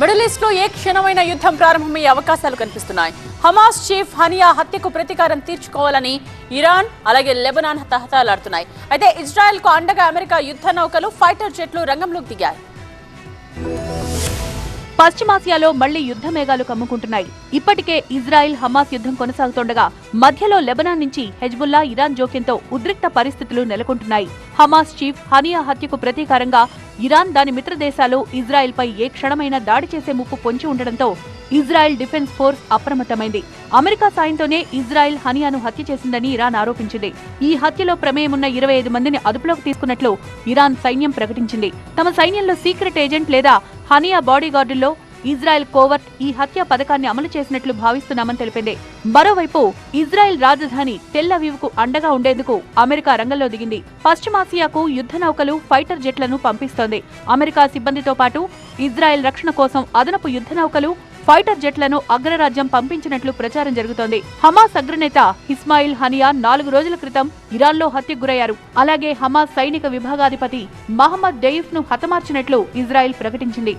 Middle ఈస్ట్లో ఏ క్షణమైన యుద్ధం ప్రారంభమయ్యే అవకాశాలు కనిపిస్తున్నాయి. హమాస్ చీఫ్ హనియా హత్యకు ప్రతీకారం తీర్చుకోవాలని ఇరాన్ అలాగే లెబనాన్ తహతాలాడుతున్నాయి. అయితే ఇజ్రాయెల్కు అండగా అమెరికా యుద్ధ నౌకలు ఫైటర్ జెట్లు రంగంలోకి దిగాయి. పశ్చిమాసియాలో మళ్ళీ యుద్ధ మేఘాలు కమ్ముకుంటున్నాయి. ఇప్పటికే ఇజ్రాయెల్ హమాస్ యుద్ధం కొనసాగుతుండగా మధ్యలో లెబనాన్ నుంచి హెజ్బుల్లా ఇరాన్ జోక్యంతో ఉద్రిక్త పరిస్థితులు నెలకొంటున్నాయి. హమాస్ చీఫ్ హనియా హత్యకు ప్రతీకారంగా ఇరాన్ దాని మిత్ర దేశాలు ఇజ్రాయెల్పై ఏ క్షణమైనా దాడి చేసే ముప్పు పొంచి ఉండడంతో ఇజ్రాయెల్ డిఫెన్స్ ఫోర్స్ అప్రమత్తమైంది. అమెరికా సాయంతోనే ఇజ్రాయెల్ హనియాను హత్య చేసిందని ఇరాన్ ఆరోపించింది. ఈ హత్యలో ప్రమేయమున్న ఇరవై ఐదు మందిని అదుపులోకి తీసుకున్నట్లు ఇరాన్ సైన్యం ప్రకటించింది. తమ సైన్యంలో సీక్రెట్ ఏజెంట్ లేదా హనియా బాడీగార్డుల్లో ఇజ్రాయెల్ కోవర్ట్ ఈ హత్య పథకాన్ని అమలు చేసినట్లు భావిస్తున్నామని తెలిపింది. మరోవైపు ఇజ్రాయెల్ రాజధాని టెల్లవీవ్కు కు అండగా ఉండేందుకు అమెరికా రంగంలో దిగింది. పశ్చిమాసియాకు యుద్ధ నౌకలు ఫైటర్ జెట్లను పంపిస్తోంది. అమెరికా సిబ్బందితో పాటు ఇజ్రాయెల్ రక్షణ కోసం అదనపు యుద్ధ నౌకలు ఫైటర్ జెట్లను అగ్రరాజ్యం పంపించినట్లు ప్రచారం జరుగుతోంది. హమాస్ అగ్రనేత ఇస్మాయిల్ హనియా నాలుగు రోజుల క్రితం ఇరాన్లో హత్యకు గురయ్యారు. అలాగే హమాస్ సైనిక విభాగాధిపతి మహమ్మద్ డెయిఫ్ను హతమార్చినట్లు ఇజ్రాయెల్ ప్రకటించింది.